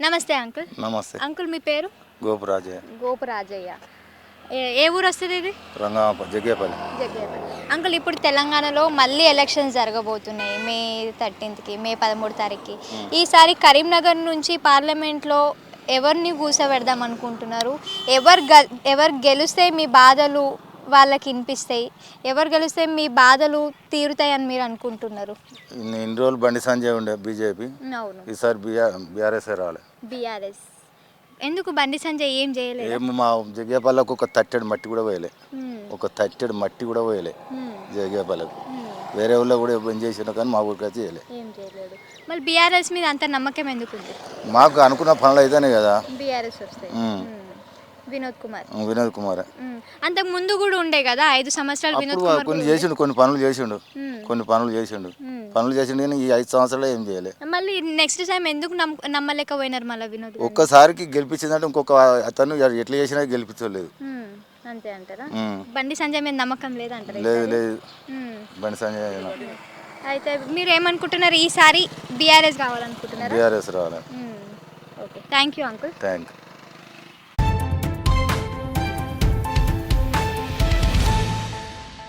నమస్తే అంకుల్. నమస్తే. అంకుల్ మీ పేరు? గోపురాజే గోపరాజయ్య. ఏ- ఊరు వస్తుంది ఇది? రంగాప జగ్గేపల్లి. అంకుల్ ఇప్పుడు తెలంగాణలో మళ్ళీ ఎలక్షన్స్ జరగబోతున్నాయి. మే థర్టీన్త్కి మే పదమూడు తారీఖుకి. ఈసారి కరీంనగర్ నుంచి పార్లమెంట్లో ఎవరిని కూర్చోబెడదాం అనుకుంటున్నారు? ఎవరు గ ఎవరు గెలిస్తే మీ బాధలు వాళ్ళకి వినిపిస్తాయి. ఎవరు గెలిస్తే మీ బాధలు తీరుతాయని మీరు అనుకుంటున్నారు? ఇన్ని రోజులు బండి సంజయ్ ఉండే బీజేపీ. అవును. ఈసారి బీఆర్ బీఆర్ఎస్ రావాలి బీఆర్ఎస్. ఎందుకు బండి సంజయ్ ఏం చేయలేదు? ఏం మా జగ్గేపల్లికి ఒక తట్టెడు మట్టి కూడా పోయలే. ఒక తట్టెడు మట్టి కూడా పోయలే జగ్గేపల్లికి వేరే ఊళ్ళో కూడా ఏం చేసినా కానీ మా ఊరికి అయితే ఏం చేయలేదు. మళ్ళీ బీఆర్ఎస్ మీద అంత నమ్మకం ఎందుకు మాకు అనుకున్న పనులు అయితేనే కదా. బీఆర్ఎస్ వస్తాయి. వినోద్ కుమార్ వినోద్ కుమార్. అంతకు ముందు కూడా ఉండే కదా ఐదు సంవత్సరాలు వినోద్ కుమార్ కొన్ని చేసిండు కొన్ని పనులు చేసిండు. కొన్ని పనులు చేసిండు. పనులు చేసిండు కానీ ఈ ఐదు సంవత్సరాలు ఏం చేయలే మళ్ళీ నెక్స్ట్ టైం ఎందుకు నమ్మ నమ్మలేకపోయినారు మళ్ళీ వినోద్? ఒక్కసారికి గెలిపించిందంటే ఇంకొక అతను ఎట్లా చేసినా గెలిపించలేదు. అంతే అంటారా. బండి సంజయ్ మీద నమ్మకం లేదంటారా లేదు ఈసారి? లేదు. బండి సంజయ్ అయితే మీరు ఏమనుకుంటున్నారు ఈసారి బీఆర్ఎస్ కావాలనుకుంటున్నారా బీఆర్ఎస్ రావాలి. Okay thank you uncle thank you